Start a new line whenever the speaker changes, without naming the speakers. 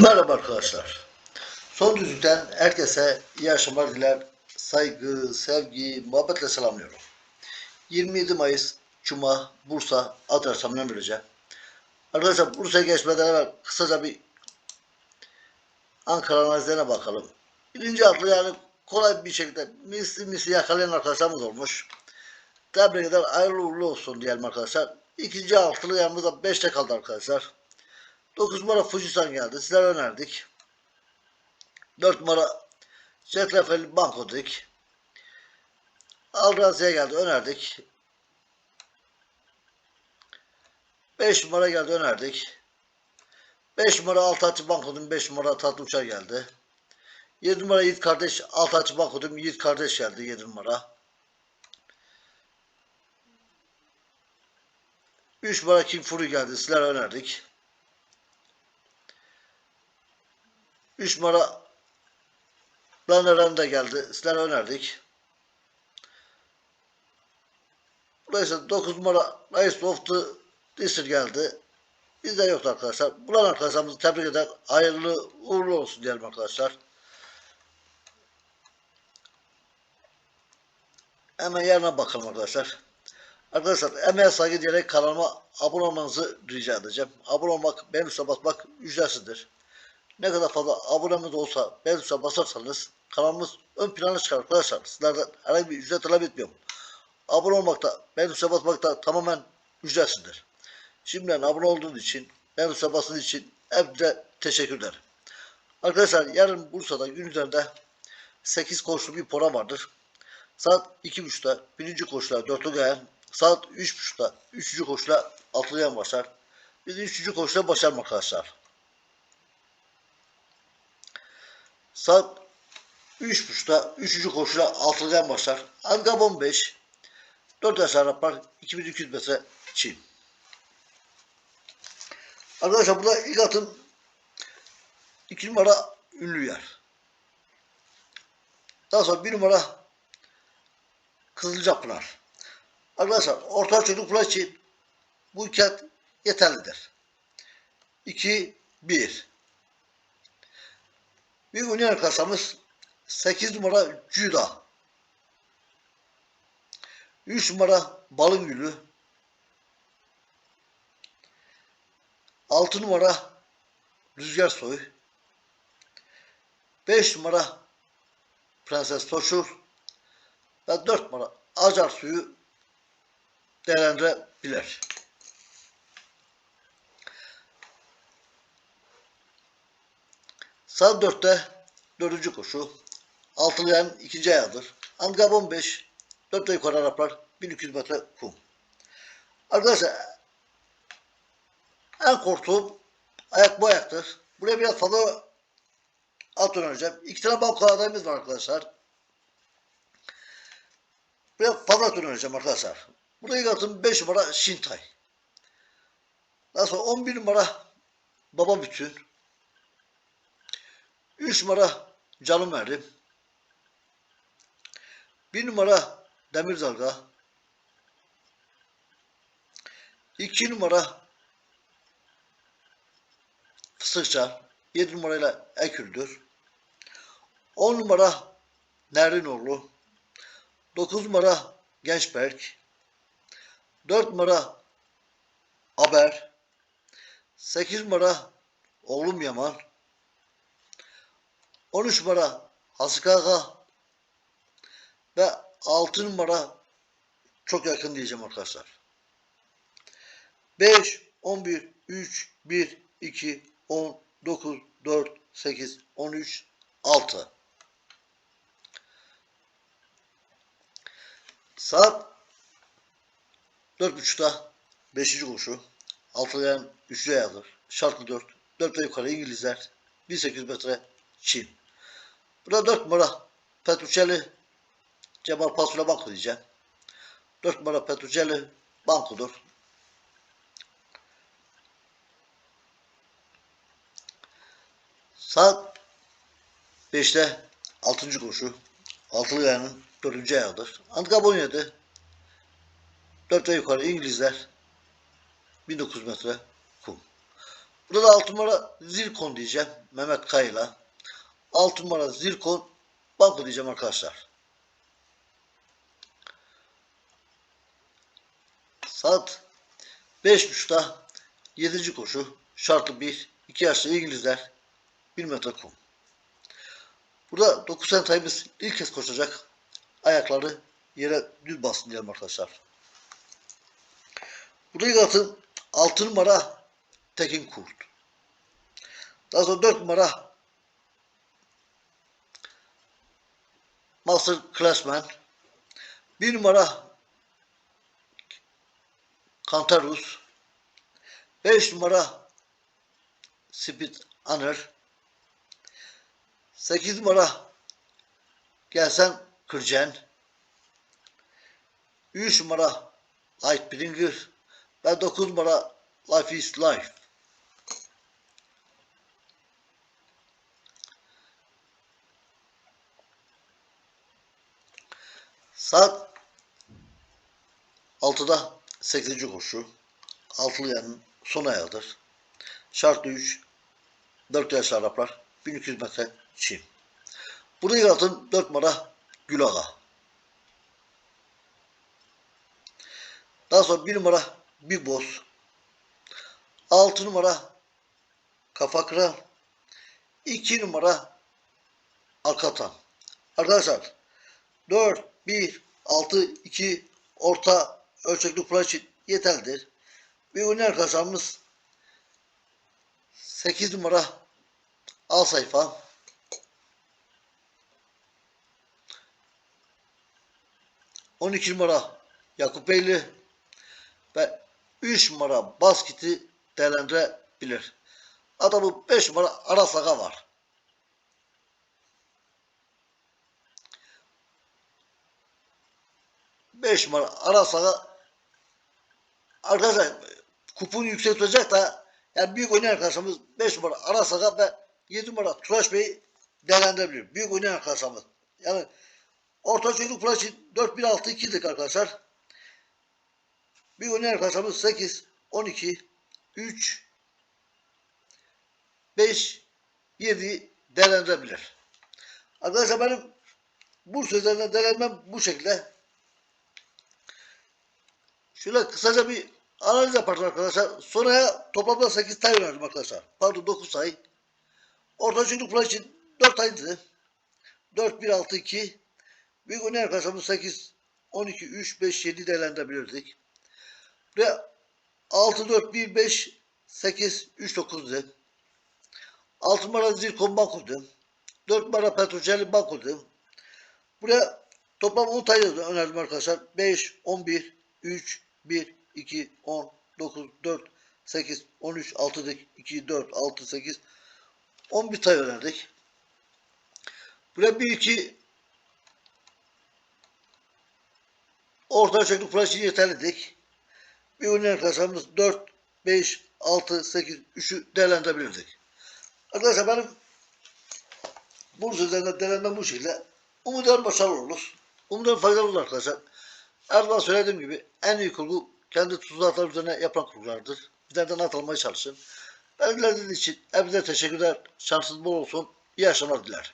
Merhaba arkadaşlar. Son düzlükten herkese iyi akşamlar diler. Saygı, sevgi, muhabbetle selamlıyorum. 27 Mayıs Cuma Bursa Adrasam'dan vereceğim. Arkadaşlar Bursa'ya geçmeden evvel kısaca bir Ankara analizlerine bakalım. Birinci atlı yani kolay bir şekilde misli misli yakalayan arkadaşlarımız olmuş. Tebrik eder hayırlı uğurlu olsun diyelim arkadaşlar. İkinci altılı yanımızda 5'te kaldı arkadaşlar. 9 numara Fujisan geldi. Sizler önerdik. 4 numara Cetrefel Banko dedik. Aldrazi'ye geldi önerdik. 5 numara geldi önerdik. 5 numara Altaçı Banko'dum 5 numara Tatlı Uçar geldi. 7 numara Yiğit Kardeş Altaçı Banko'dum Yiğit Kardeş geldi 7 numara. 3 numara King Fury geldi. Sizler önerdik. 3 numara Runner'ın da geldi. Sizlere önerdik. Dolayısıyla 9 numara Nice of the District geldi. Bizde yoktu arkadaşlar. Bulan arkadaşlarımızı tebrik eder. Hayırlı uğurlu olsun diyelim arkadaşlar. Hemen yarına bakalım arkadaşlar. Arkadaşlar emeğe saygı diyerek kanalıma abone olmanızı rica edeceğim. Abone olmak, beğen tuşuna basmak ücretsizdir. Ne kadar fazla abonemiz olsa, beğen tuşuna basarsanız kanalımız ön plana çıkar arkadaşlar. Sizlerden herhangi bir ücret talep etmiyorum. Abone olmakta, beğen tuşuna basmakta tamamen ücretsizdir. Şimdiden abone olduğunuz için, beğen tuşuna bastığınız için hepinize teşekkürler. Arkadaşlar yarın Bursa'da gün üzerinde 8 koşulu bir program vardır. Saat 2.30'da birinci koşular dörtlü gayen, saat 3.30'da üçüncü koşular altılı gayen başlar. Biz üçüncü koşular başlar arkadaşlar. Saat 3.30'da üçüncü koşular altılı gayen başlar. Angab 15, 4 yaş Araplar 2200 metre Çin. Arkadaşlar burada ilk atım 2 numara ünlü yer. Daha sonra 1 numara Kızılcapınar. Arkadaşlar orta çocuklar için bu iki yeterlidir. 2 1 Bir oynayan arkadaşlarımız 8 numara Cüda. 3 numara Balın Gülü. 6 numara Rüzgar Soy. 5 numara Prenses Toşur ve 4 numara Acar Suyu değerlendirebilir. Saat 4'te 4. koşu. Altılayan ikinci ayağıdır. Angab 15. 4 yukarı Araplar 1200 metre kum. Arkadaşlar en korktuğum ayak bu ayaktır. Buraya biraz fazla at önereceğim. İki tane banko adayımız var arkadaşlar. Biraz fazla at önereceğim arkadaşlar. Burada ilk atım 5 numara Şintay. Daha sonra 11 numara Baba Bütün. 3 numara Canım Verdim. 1 numara Demir Dalga. 2 numara Fıstıkçar. 7 numarayla Ekürdür. 10 numara Nerinoğlu. 9 numara Gençberk. 4 numara Haber. 8 numara Oğlum Yaman. 13 numara Hasıkaka. Ve 6 numara çok yakın diyeceğim arkadaşlar. 5, 11, 3, 1, 2, 10, 9, 4, 8, 13, 6. Saat 4.30'da 5. koşu. Altılayan üçlü ayağıdır. Şartlı 4. 4 ve yukarı İngilizler. 1800 metre Çin. Burada 4 numara Petruccelli Cemal Pasula Banko diyeceğim. 4 numara Petruccelli Banko'dur. Saat 5'te 6. koşu. Altılı ayağının 4. ayağıdır. Antikap 17. 4 ve yukarı İngilizler 1900 metre kum. Burada da 6 numara Zirkon diyeceğim. Mehmet Kayla. 6 numara Zirkon banko diyeceğim arkadaşlar. Saat 5.30'da 7. koşu şartlı 1 2 yaşlı İngilizler 1 metre kum. Burada 9 tane tayımız ilk kez koşacak. Ayakları yere düz basın diyelim arkadaşlar. Burada ilk atım 6 numara Tekin Kurt. Daha sonra 4 numara Master Classman. 1 numara Kantarus. 5 numara Speed Honor. 8 numara Gelsen Kırcen. 3 numara Lightbringer ve 9 numara Life is Life. Saat 6'da 8. koşu. Altılı yanın son ayağıdır. Şartlı 3 4 yaş Araplar 1200 metre çim. Buraya atın 4 numara Gülaga. Daha sonra 1 numara bir boz. 6 numara kafa kıran. 2 numara Alkatan. Arkadaşlar 4, 1, 6, 2 orta ölçekli kura için yeterlidir. Bir oyun arkadaşlarımız 8 numara al sayfa. On iki numara Yakup Beyli ve 3 numara basketi değerlendirebilir. Adamın 5 numara Arasaka var. Beş numara Arasaka arkadaşlar kuponu yüksek tutacak da yani büyük oynayan arkadaşlarımız 5 numara Arasaka ve 7 numara Turaş Bey değerlendirebilir. Büyük oynayan arkadaşlarımız. Yani orta çocukluk falan için 4-1-6-2'dik arkadaşlar. Büyük oynayan arkadaşlarımız 8, 12, 3, 5, 7 değerlendirebilir. Arkadaşlar benim bu sözlerine değerlenmem bu şekilde. Şöyle kısaca bir analiz yaparız arkadaşlar. Sonraya toplamda 8 sayı verdim arkadaşlar. Pardon 9 sayı. Orta falan için 4 sayıydı. 4, 1, 6, 2. Büyük oynayan arkadaşlarımız 8, 12, 3, 5, 7 değerlendirebilirdik. Ve 6, 4, 1, 5, 8, 3, 9'du. 6 numara Zirkon Banko'du. 4 numara Petroceli Banko'du. Buraya toplam 10 tane önerdim arkadaşlar. 5, 11, 3, 1, 2, 10, 9, 4, 8, 13, 6 dik, 2, 4, 6, 8, 11 tane önerdik. Buraya 1, 2, orta çocuk flaşı yeterlidik. Bir oynayan arkadaşlarımız 4, 5, 6, 8, 3'ü değerlendirebilirdik. Arkadaşlar benim bu sözlerinde değerlendirmem bu şekilde. Umuyorum başarılı oluruz. Umuyorum faydalı olur arkadaşlar. Zaman söylediğim gibi en iyi kurgu kendi tuzaklar üzerine yapılan kurgulardır. Bizlerden atılmaya çalışın. Ben için hepinize teşekkürler. Şansınız bol olsun. İyi akşamlar dilerim.